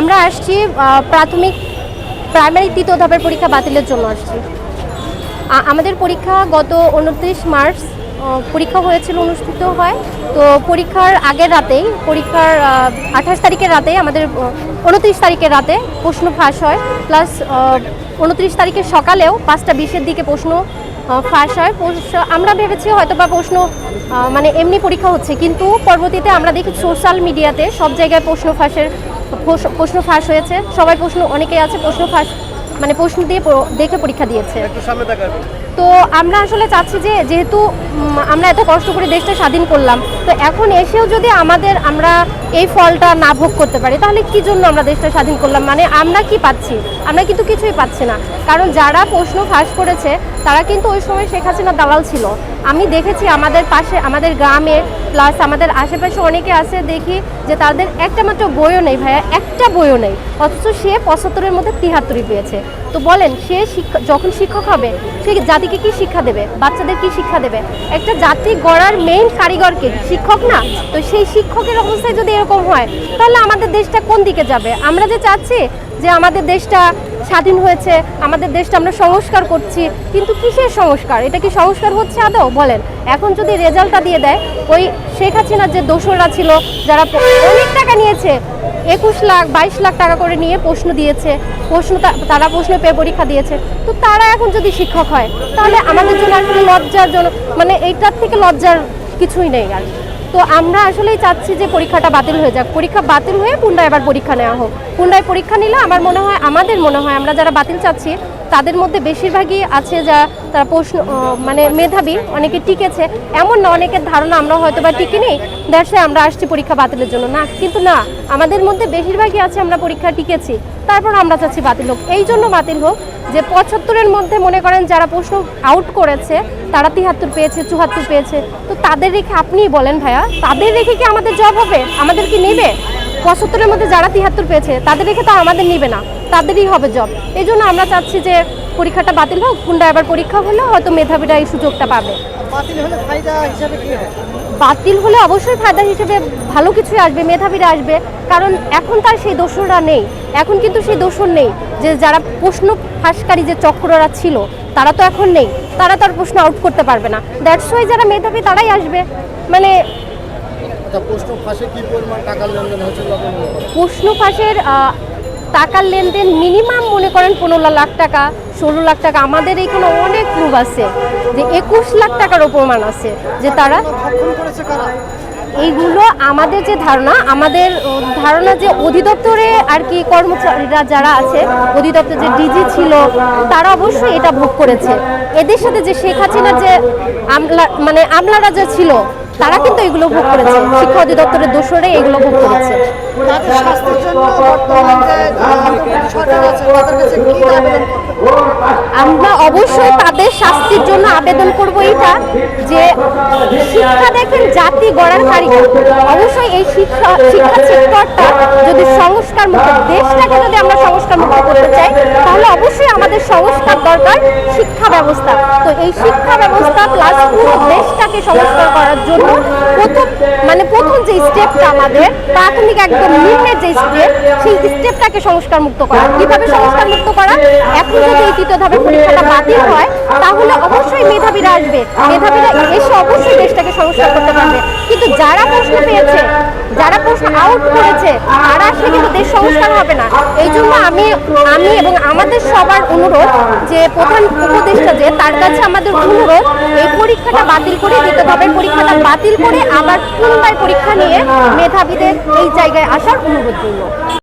আমরা আসছি প্রাথমিক প্রাইমারি তৃতীয় ধাপের পরীক্ষা বাতিলের জন্য আসছি। আমাদের পরীক্ষা গত উনত্রিশ মার্চ পরীক্ষা হয়েছিল, অনুষ্ঠিত হয়। তো পরীক্ষার আগের রাতেই, পরীক্ষার আঠাশ তারিখের রাতে আমাদের উনত্রিশ তারিখের রাতে প্রশ্ন ফাঁস হয়। প্লাস উনত্রিশ তারিখের সকালেও পাঁচটা বিশের দিকে প্রশ্ন ফাঁস হয়। আমরা ভেবেছি হয়তো বা প্রশ্ন মানে এমনি পরীক্ষা হচ্ছে। কিন্তু পরবর্তীতে আমরা দেখি সোশ্যাল মিডিয়াতে সব জায়গায় প্রশ্ন ফাঁসের প্রশ্ন- প্রশ্ন ফাঁস হয়েছে। সবাই প্রশ্ন অনেকেই আছে প্রশ্ন ফাঁস মানে প্রশ্ন দিয়ে দেখে পরীক্ষা দিয়েছে। তো আমরা আসলে চাচ্ছি যে যেহেতু আমরা এত কষ্ট করে দেশটা স্বাধীন করলাম তো এখন এসেও যদি আমাদের আমরা এই ফলটা না ভোগ করতে পারি, তাহলে কি জন্য আমরা দেশটা স্বাধীন করলাম? মানে আমরা কি পাচ্ছি? আমরা কিন্তু কিছুই পাচ্ছি না। কারণ যারা প্রশ্ন ফাঁস করেছে, তারা কিন্তু ওই সময় শেখ হাসিনা দালাল ছিল। আমি দেখেছি আমাদের পাশে, আমাদের গ্রামে প্লাস আমাদের আশেপাশে অনেকে আছে, দেখি যে তাদের একটা মাত্র বইও নেই ভাইয়া, একটা বইও নেই। অথচ সে পঁচাত্তরের মধ্যে তিহাত্তরই পেয়েছে। তো বলেন, সে শিক্ষা, যখন শিক্ষক হবে, সে জাতিকে কি শিক্ষা দেবে? বাচ্চাদের কি শিক্ষা দেবে? একটা জাতি গড়ার মেইন কারিগরকে শিক্ষক না? তো সেই শিক্ষকের অবস্থায় যদি এরকম হয়, তাহলে আমাদের দেশটা কোন দিকে যাবে? আমরা যে চাচ্ছি যে আমাদের দেশটা স্বাধীন হয়েছে, আমাদের দেশটা আমরা সংস্কার করছি, কিন্তু কিসের সংস্কার? এটা কি সংস্কার হচ্ছে আদৌ? বলেন। এখন যদি রেজাল্টটা দিয়ে দেয়, ওই শেখ হাসিনার যে দোসররা ছিল, যারা অনেক টাকা নিয়েছে। একুশ লাখ, বাইশ লাখ টাকা করে নিয়ে প্রশ্ন দিয়েছে। প্রশ্ন তারা প্রশ্ন পেয়ে পরীক্ষা দিয়েছে। তো তারা এখন যদি শিক্ষক হয়, তাহলে আমাদের জন্য আসলে লজ্জার জন্য মানে এইটার থেকে লজ্জার কিছুই নেই আর। তো আমরা আসলেই চাচ্ছি যে পরীক্ষাটা বাতিল হয়ে যাক। পরীক্ষা বাতিল হয়ে পুনরায় এবার পরীক্ষা নেওয়া হোক। পুনরায় পরীক্ষা নিলে আমার মনে হয় আমাদের মনে হয় আমরা যারা বাতিল চাচ্ছি তাদের মধ্যে বেশিরভাগই আছে যা তারা প্রশ্ন মানে মেধাবী, অনেকে টিকেছে। এমন না, অনেকের ধারণা আমরা হয়তো বা টিকে নেই দ্যাটসে আমরা আসছি পরীক্ষা বাতিলের জন্য। না, কিন্তু না, আমাদের মধ্যে বেশিরভাগই আছে আমরা পরীক্ষা টিকেছি, তারপর আমরা চাচ্ছি বাতিল হোক। এই জন্য বাতিল হোক যে পঁচাত্তরের মধ্যে মনে করেন যারা প্রশ্ন আউট করেছে, তারা তিহাত্তর পেয়েছে চুহাত্তর পেয়েছে, তো তাদের রেখে আপনিই বলেন ভাইয়া, তাদের রেখে কি আমাদের জব হবে? আমাদের কি নেবে? পঁচাত্তরের মধ্যে যারা তিহাত্তর পেয়েছে তাদের রেখে তো আমাদের নিবে না। তাদেরই হবে জব এই জন্য আমরা চাচ্ছি যে পরীক্ষাটা বাতিল হোক পুনরায় আবার পরীক্ষা হলে হয়তো মেধাবীরা এই সুযোগটা পাবে। বাতিল হলে অবশ্যই ফায়দা হিসেবে ভালো কিছুই আসবে মেধাবীরা আসবে। কারণ এখন তার সেই দোষরা নেই। এখন কিন্তু সেই দোষর নেই। যে যারা প্রশ্ন ফাঁসকারী যে চক্ররা ছিল তারা তো এখন নেই। তারা তার প্রশ্ন আউট করতে পারবে না। দ্যাটস ওয়াই যারা মেধাবী তারাই আসবে। মানে প্রশ্ন ফাঁসে কি পরিমাণ টাকার লেনদেন? প্রশ্ন ফাঁসের টাকার লেনদেন মিনিমাম মনে করেন পনেরো লাখ টাকা ষোলো লাখ টাকা। আমাদের এখানে অনেক গ্রুপ আছে যে একুশ লাখ টাকার প্রমাণ আছে যে তারা এইগুলো আমাদের যে ধারণা আমাদের ধারণা যে অধিদপ্তরে আর কি কর্মচারীরা যারা আছে অধিদপ্তর যে ডিজি ছিল তারা অবশ্যই এটা ভোগ করেছে। এদের সাথে যে শেখ হাসিনার যে আমলা মানে আমলারা যে ছিল তারা কিন্তু এগুলো ভোগ করেছে। শিক্ষা অধিদপ্তরের দোষরে এগুলো ভোগ করেছে। আমরা অবশ্যই তাদের শাস্তির জন্য আবেদন করব এটা যে শিক্ষা দেখেন জাতি গড়ার কারিগর। অবশ্যই এই শিক্ষা শিক্ষা সেক্টরটা যদি সংস্কার মুক্ত দেশটাকে সংস্কার করতে চাই, তাহলে অবশ্যই আমাদের সংস্কার দরকার, শিক্ষা ব্যবস্থা। তো এই শিক্ষা ব্যবস্থা প্লাস পুরো দেশটাকে সংস্কার করার জন্য প্রথম মানে প্রথম যে স্টেপটা আমাদের, প্রাথমিক একদম নিম্নের যে স্টেপ সেই স্টেপটাকে সংস্কার মুক্ত করা। কীভাবে সংস্কার মুক্ত করা? এখন যদি এই তৃতীয় ধাপের পরীক্ষাটা বাতিল হয়, তাহলে অবশ্যই মেধাবীরা আসবে। মেধাবীরা এসে অবশ্যই দেশটাকে সংস্কার করতে পারবে। কিন্তু যারা প্রশ্ন পেয়েছে, যারা প্রশ্ন আউট করেছে, তারা আসলে সংস্কার হবে না। এই জন্য আমি আমি এবং আমাদের সবার অনুরোধ যে প্রধান উপদেষ্টা যে, তার কাছে আমাদের অনুরোধ, এই পরীক্ষাটা বাতিল করে দিতে হবে পরীক্ষাটা বাতিল করে আবার পুনরায় পরীক্ষা নিয়ে মেধাবীদের এই জায়গায় আসার অনুরোধ করল